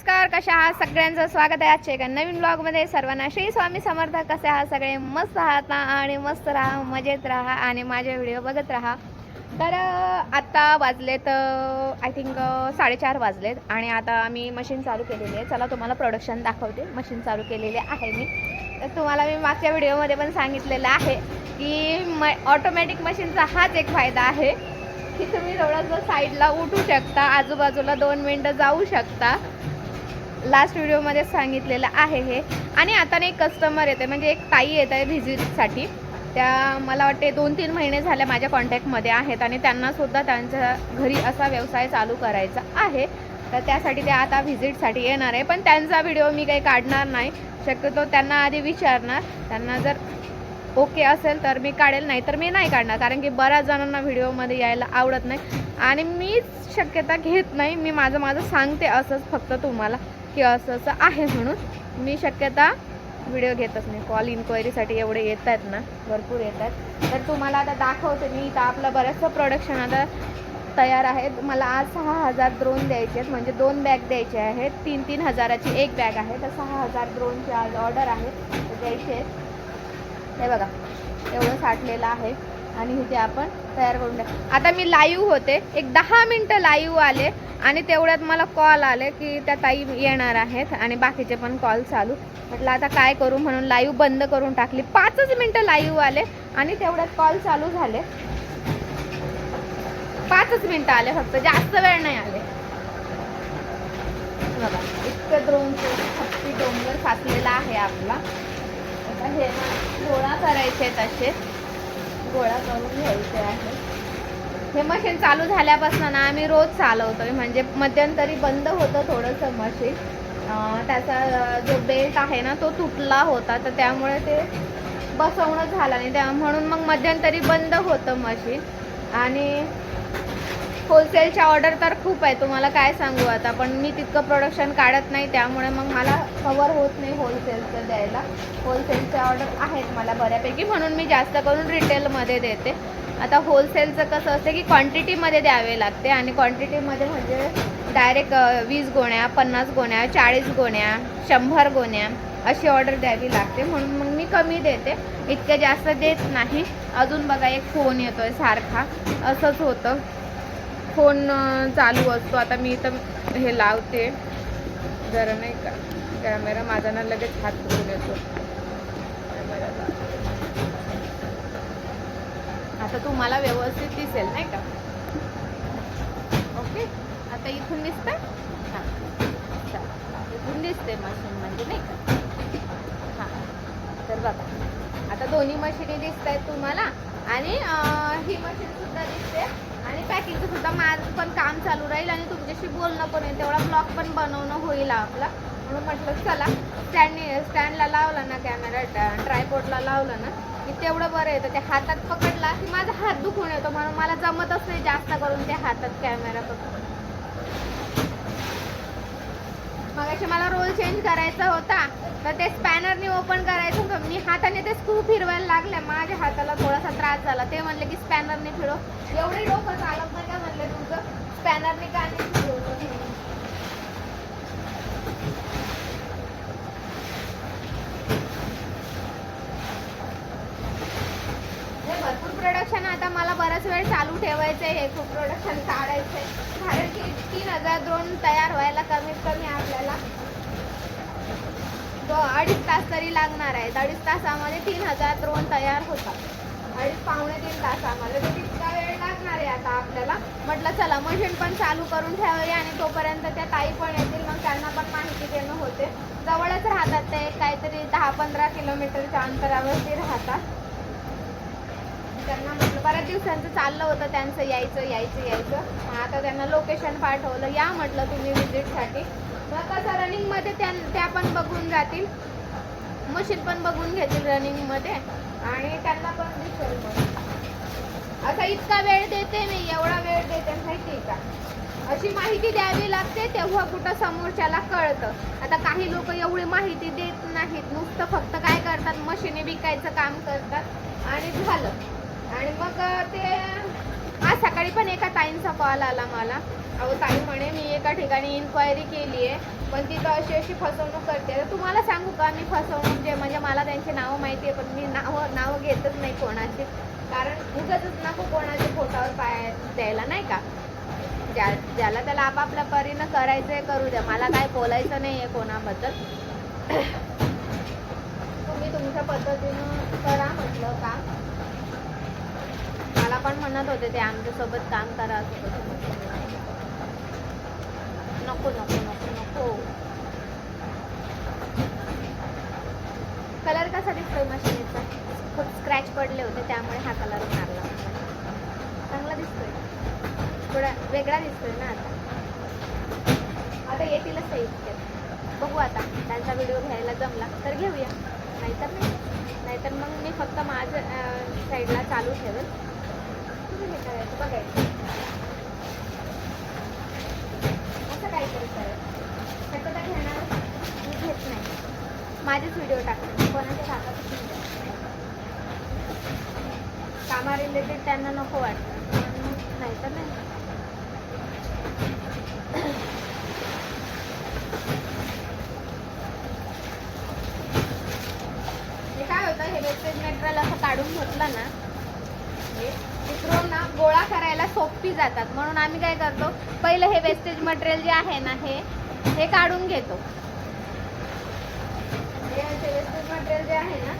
नमस्कार कशा आहात? सगळ्यांचं स्वागत आहे आजच्या एका नवीन ब्लॉगमध्ये सर्वांना श्री स्वामी समर्थ. कसे आहात सगळे? मस्त आहात ना? आणि मस्त राहा मजेत राहा आणि माझे व्हिडिओ बघत राहा. तर आत्ता वाजलेत आय थिंक साडेचार वाजलेत. आणि आता आम्ही मशीन चालू केलेली आहे. चला तुम्हाला प्रोडक्शन दाखवते. मशीन चालू केलेली आहे मी. तर तुम्हाला मी मागच्या व्हिडिओमध्ये पण सांगितलेलं आहे की म ऑटोमॅटिक मशीनचा हाच एक फायदा आहे की तुम्ही थोडंसं साईडला उठू शकता. आजूबाजूला दोन मिनटं जाऊ शकता. लास्ट व्हिडिओमध्ये सांगितलेलं आहे हे. आणि आता ना एक कस्टमर येते म्हणजे एक ताई येत आहे व्हिजिटसाठी त्या मला वाटते दोन तीन महिने झाल्या माझ्या कॉन्टॅक्टमध्ये आहेत आणि त्यांनासुद्धा त्यांच्या घरी असा व्यवसाय चालू करायचा आहे. तर त्यासाठी ते आता व्हिजिटसाठी येणार आहे. पण त्यांचा व्हिडिओ मी काही काढणार नाही. शक्यतो त्यांना आधी विचारणार. त्यांना जर ओके असेल तर मी काढेल नाही तर मी नाही काढणार. कारण की बऱ्याच जणांना व्हिडिओमध्ये यायला आवडत नाही. आणि मीच शक्यता घेत नाही. मी माझं माझं सांगते असंच फक्त तुम्हाला. की असं असं आहे म्हणून मी शक्यता व्हिडिओ घेतच नाही. कॉल इन्क्वायरीसाठी एवढे येत आहेत ना भरपूर येत आहेत. तर तुम्हाला आता दाखवते मी इथं आपलं बरंचसं प्रोडक्शन आता तयार आहे. मला आज सहा हजार द्रोण द्यायचे आहेत. म्हणजे दोन बॅग द्यायचे आहेत. तीन तीन हजाराची एक बॅग आहे. तर सहा हजार द्रोणची आज ऑर्डर आहे. तर द्यायचे आहेत. हे बघा एवढं साठलेलं आहे. आणि जे आपण तयार करून द्या आता मी लाईव्ह होते. एक दहा मिनटं लाईव्ह आले आणि तेवढ्यात मला कॉल आले की त्या ताई येणार आहेत आणि बाकीचे पण कॉल चालू. म्हटलं आता काय करू म्हणून लाईव्ह बंद करून टाकली. पाचच मिनटं लाईव्ह आले आणि तेवढ्यात कॉल चालू झाले. पाचच मिनटं आले फक्त. जास्त वेळ नाही आले. बघा इतकं द्रोणचं हत्ती डोंगर साचलेला आहे आपला. आता हे गोळा करायचे तसे गोळा करून घ्यायचे आहे हे मशीन चालू झाल्यापासून ना आम्ही रोज चालवतोय. म्हणजे मध्यंतरी बंद होतं थोडंसं मशीन त्याचा जो बेल्ट आहे ना तो तुटला होता. तर त्यामुळे ते बसवणं झालं नाही. त्या म्हणून मग मध्यंतरी बंद होतं मशीन आणि होलसेलच्या ऑर्डर तर खूप आहे. तुम्हाला काय सांगू आता? पण मी तितकं प्रोडक्शन काढत नाही त्यामुळे मग मला कवर होत नाही होलसेलचं द्यायला. होलसेलच्या ऑर्डर आहेत मला बऱ्यापैकी म्हणून मी जास्त करून रिटेलमध्ये देते. आता होलसेलचं कसं असतं की क्वांटिटीमध्ये द्यावे लागते आणि क्वांटिटीमध्ये म्हणजे डायरेक्ट वीस गोण्या पन्नास गोण्या चाळीस गोण्या शंभर गोण्या अशी ऑर्डर द्यावी लागते. म्हणून मग मी कमी देते. इतके जास्त देत नाही. अजून बघा एक फोन येतो आहे सारखा. असंच होतं. फोन चालू असतो. आता मी इथं हे लावते. जरा नाही का? कॅमेरा माझा ना लगेच हात फिरून येतो आता तुम्हाला व्यवस्थित दिसेल नाही का? ओके? आता इथून दिसतंय? हां. इथून दिसते मशीन म्हणजे नाही का? हां. तर बघा. आता दोन्ही मशीनी दिसत आहेत तुम्हाला. आणि ही मशीन सुद्धा दिसते. आणि पॅकिंगचं सुद्धा माझं पण काम चालू राहील आणि तुमच्याशी बोलणं पण होईल. तेवढा ब्लॉग पण बनवणं होईल आपला. म्हणून म्हटलं चला स्टँड स्टँडला लावला ना कॅमेरा ट्रायपोर्टला लावलं ना की तेवढं बरं येतं. ते हातात पकडला की माझा हात दुखून येतो म्हणून मला जमतच नाही जास्त करून ते हातात कॅमेरा पकडून. मगाशी मला रोल चेंज करायचा होता तर ते स्पॅनरने ओपन करायचं होतं. मी हाताने ते स्क्रू फिरवायला लागलं. माझ्या हाताला थोडासा त्रास झाला. ते म्हणले की स्पॅनरने फिरव एवढे डोकं चालत नाही का म्हणले तुझं स्पॅनरने का नाही फिरवलं? प्रोडक्शन आता मला बराच वेळ चालू ठेवायचं आहे हे खूप प्रोडक्शन काढायचं आहे कारण की तीन हजार दोन तयार व्हायला कमीत कमी अडीच तास तरी लागणार आहेत अडीच तासामध्ये तीन हजार द्रोण तयार होतात. अडीच पावणे तीन तासामध्ये तर तितका वेळ लागणार आहे आता आपल्याला. म्हटलं चला मशीन पण चालू करून ठेवावी आणि तोपर्यंत त्या ताई पण येतील. मग त्यांना पण माहिती देणं होते. जवळच राहतात ते. काहीतरी दहा पंधरा किलोमीटरच्या अंतरावरती राहतात. त्यांना म्हटलं बऱ्याच दिवसांचं चाललं होतं त्यांचं यायचं यायचं यायचं. आता त्यांना लोकेशन पाठवलं. या म्हटलं तुम्ही विजिटसाठी मग कसं आणि त्या त्या पण बघून जातील. मशीन पण बघून घेतील रनिंगमध्ये आणि त्यांना पण दिसेल मग. असा इतका वेळ देते मी एवढा वेळ देते माहिती आहे का? अशी माहिती द्यावी लागते तेव्हा कुठं समोरच्याला कळतं. आता काही लोक एवढी माहिती देत नाहीत. नुसतं फक्त काय करतात? मशीने विकायचं काम करतात. आणि झालं. आणि मग ते आज सकाळी पण एका ताईंचा कॉल आला मला. अहो ताई म्हणे मी एका ठिकाणी इन्क्वायरी केली आहे पण तिथं अशी अशी फसवणूक करते. तर तुम्हाला सांगू का मी फसवणूक जे म्हणजे मला त्यांची नावं माहिती आहे पण मी नावं नावं घेतच नाही कोणाची. कारण उगाच नको कोणाच्या पोटावर पाय द्यायला नाही का? ज्या ज्याला त्याला आपापल्या परीनं करायचं आहे करू द्या. मला काय बोलायचं नाही आहे कोणाबद्दल. तुम्ही तुमच्या पद्धतीनं करा म्हटलं का? मला पण म्हणत होते ते आमच्यासोबत काम करा असं. नको नको नको नको. कलर कसा दिसतोय मशीनीचा? खूप स्क्रॅच पडले होते त्यामुळे हा कलर मारला. चांगला दिसतोय. थोडा वेगळा दिसतोय ना आता. आता येतीलच ते इतक्यात बघू आता त्यांचा व्हिडिओ घ्यायला जमला तर घेऊया. नाहीतर नाही. नाहीतर मग मी फक्त माझ्या साईडला चालू ठेवेल. तुम्ही हे करायचं बघायचं. असं काहीतरी करायचं त्याचं घेणार मी घेत नाही. माझेच व्हिडिओ टाकते कोणाच्या टाकतच नाही कामा रिलेटेड त्यांना नको वाटतं. नाही. तर नाही काय होतं? हे वेस्टेज मटेरियल असं काढून घेतलं ना म्हणजे तिकडून ना गोळा करायला सोपी जातात. म्हणून आम्ही काय करतो पहिलं हे वेस्टेज मटेरियल जे आहे ना हे हे काढून घेतो. म्हणजे हे वेस्टेज मटेरियल जे आहे ना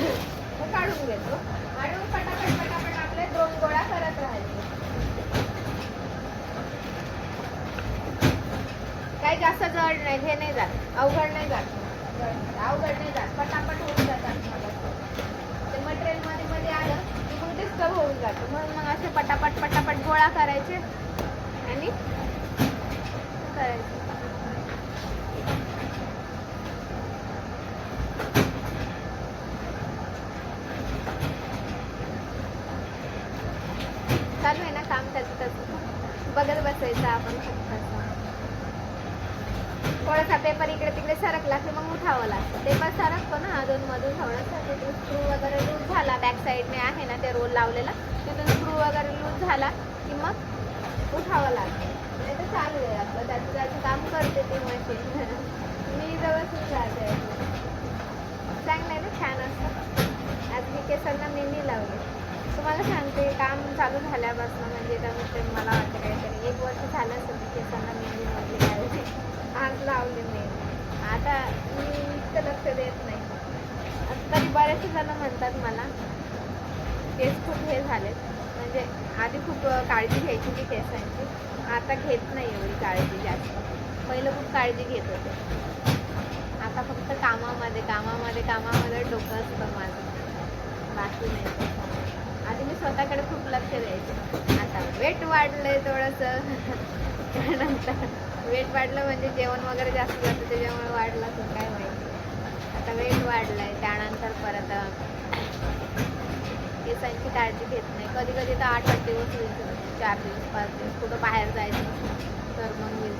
हे काढून घेतो. आणि मग पटापट पटापट आपले दोन गोळा करत राहायचे. काही जास्त जड नाही हे नाही जात. अवघड नाही जात. अवघड नाही जात. पटापट होऊन जातात ते मटेरियलमध्ये मध्ये आलं की मग डिस्टर्ब होऊन जातं. म्हणून मग असे पटापट पटापट गोळा करायचे आणि करायचे. चालू आहे ना काम त्याचं त्याचं बघत बसायचं आपण फक्त थोडासा पेपर इकडे तिकडे सरकला की मग उठावं लागतं. पण सरकतो ना अधून मधून थोडासा. तिथून स्क्रू वगैरे लूज झाला. बॅक साईडने आहे ना ते रोल लावलेला. तिथून स्क्रू वगैरे लूज झाला की मग उठावं लागतं. नाही तर चालू आहे आपलं. त्याचं त्याचं काम करते ती मशीन मी जवळच राहते चांगलं आहे ना? छान असतं. आज मी केसांना मेहंदी लावली. तुम्हाला सांगते काम चालू झाल्यापासून म्हणजे त्या मला वाटतं काहीतरी एक वर्ष झालं असं मी केसांना आज लावली मी आता मी इतकं लक्ष देत नाही. आता तरी बरेचसे जण म्हणतात मला केस खूप हे झाले म्हणजे आधी खूप काळजी घ्यायची ती केसांची. आता घेत नाही एवढी काळजी जास्त. पहिलं खूप काळजी घेत होते. आता फक्त कामामध्ये कामामध्ये कामामध्ये डोकं असतं माझं. बाकी नाही. आधी मी स्वतःकडे खूप लक्ष द्यायचे. आता वेट वाढलंय थोडंसं. त्यानंतर वेट वाढलं म्हणजे जेवण वगैरे जास्त जातं त्याच्यामुळे वाढलं असेल काय माहिती. आता वेट वाढलंय त्यानंतर परत केसांची काळजी घेत नाही. कधी कधी तर आठ आठ दिवस होईल चार दिवस पाच दिवस कुठं बाहेर जायचं तर मग होईल